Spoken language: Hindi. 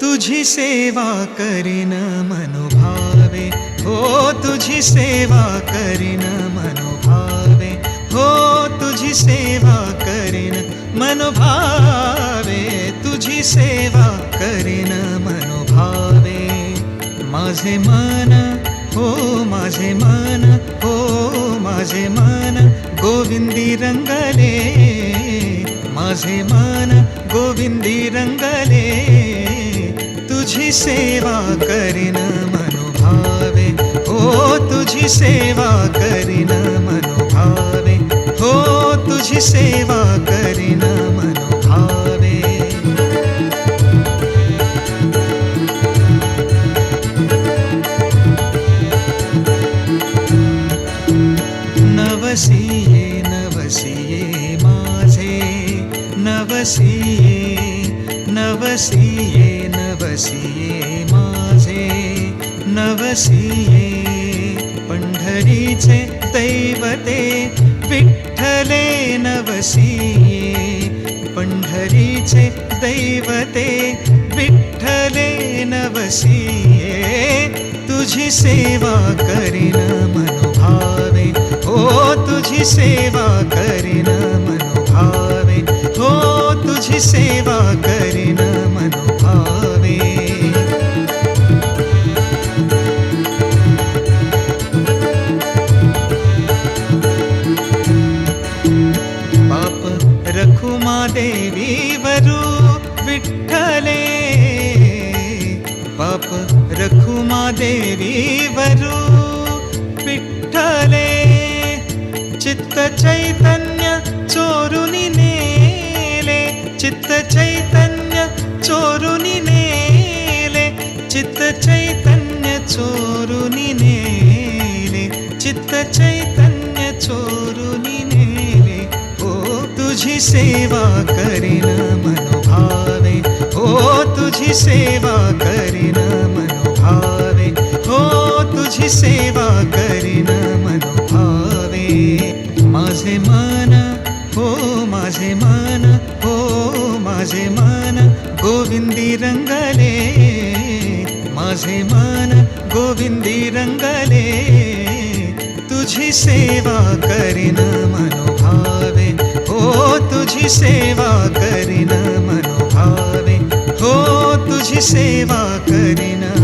तुझी सेवा करीन मनोभावे हो तुझी सेवा करीन मनोभावे। हो तुझी सेवा करीन, मनोभावे, तुझी सेवा करीन, मनोभावे। माझे मन, हो माझे मन, हो माझे मन, गोविंदी रंगले। माझे मन, गोविंदी रंगले। तुझी सेवा करीन, मनोभावे। हो तुझी सेवा करीन हो तुझी सेवा करीन मनोभावे नवसिये नवसिये माझे। नवसिये नवसिये नवसिये माझे। नवसिये पंढरीचे दैवते विठ्ठले नवसिये पंढरीचे दैवते विठ्ठले नवसिये तुझी सेवा करीन मनोभावे ओ तुझी सेवा करीन रखुमा देवी वरू विठ्ठले। पाप रखुमा देवी वरू विठ्ठले। चित्त चैतन्य चोरुनी नेले। चित्त चैतन्य चोरुनी नेले। चित्त चैतन्य चोरुनी नेले। चित्त चैतन्य तुझी सेवा करीन मनोभावे। हो तुझी सेवा करीन मनोभावे। हो तुझी सेवा करीन मनोभावे। माझे मन हो माझे मन हो माझे मन गोविंदी रंगले। माझे मन गोविंदी रंगले। तुझी सेवा करीन मनो तुझी सेवा करीन मनोभावे. हो तुझी सेवा करीन